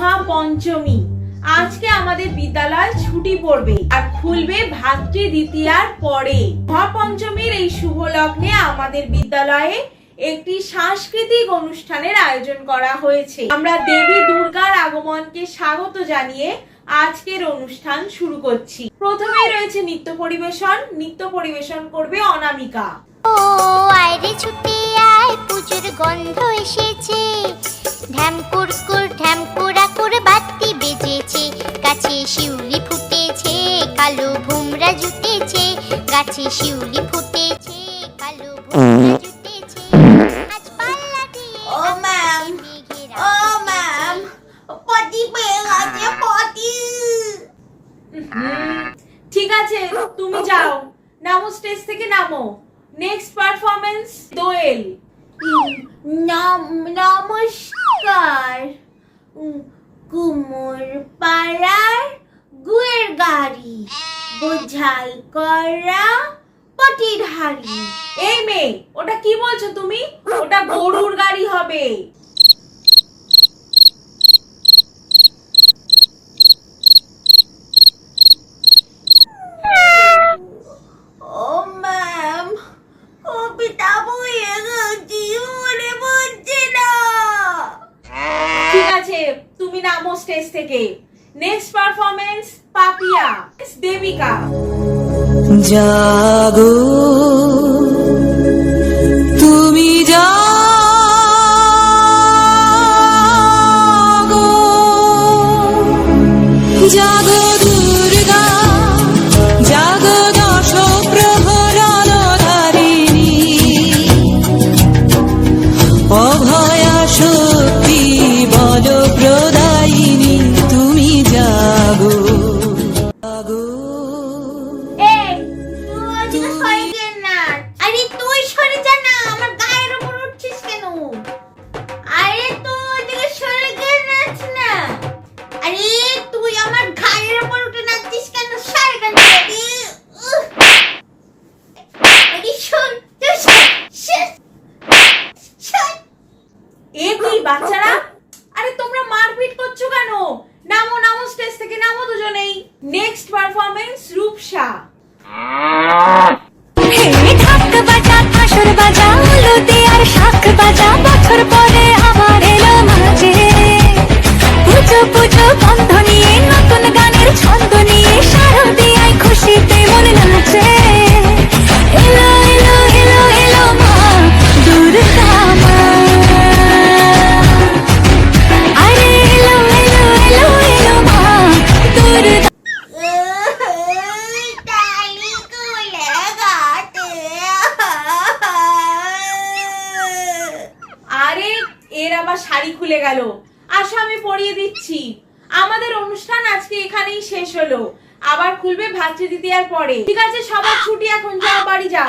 পঞ্চমী আজকে আমাদের বিদ্যালয় ছুটি পড়বে আর খুলবে ভাতৃ দ্বিতীয়ার পরে। মহাপঞ্চমীর এই শুভ লগ্নে আমাদের বিদ্যালয়ে একটি সাংস্কৃতিক অনুষ্ঠানের আয়োজন করা হয়েছে। আমরা দেবী দুর্গার আগমনকে স্বাগত জানিয়ে আজকের অনুষ্ঠান শুরু করছি। প্রথমেই রয়েছে নৃত্য পরিবেশন। নৃত্য পরিবেশন করবে অনামিকা। ও আয়রে ছুটে আয়, পুজোর গন্ধ এসেছে। কালো ভুমরা জুটেছে গাছে শিউলি ফুটেছে কালো ভুমরা জুটেছে। আজ পাল্লা দিয়ে ও ম্যাম ও ম্যাম পটি পেয়ে গেছে পটি। ঠিক আছে তুমি যাও। নামো স্টেজ থেকে নামো। Next performance Doyel. নম- নমস্কার। কুমোর পাড়ার গুয়ের গাড়ি। বোঝাই করা পটির হাড়ি। এই মেয়ে ওটা কি বলছো তুমি? ওটা গরুর গাড়ি হবে। ঠিক আছে তুমি নামো স্টেজ থেকে। নেক্সট পারফরমেন্স পাপিয়া দেবিকা জাগো নামো নামো স্টেজ থেকে নামো দুজনেই। Next performance Rupsa. বাজা বাজা বছর এর আবার শাড়ি খুলে গেল। আসো আমি পরিয়ে দিচ্ছি। আমাদের অনুষ্ঠান আজকে এখানেই শেষ হলো। আবার খুলবে ভাতৃ দ্বিতীয়ার পরে। ঠিক আছে, সবার ছুটি এখন, যাও বাড়ি যাও।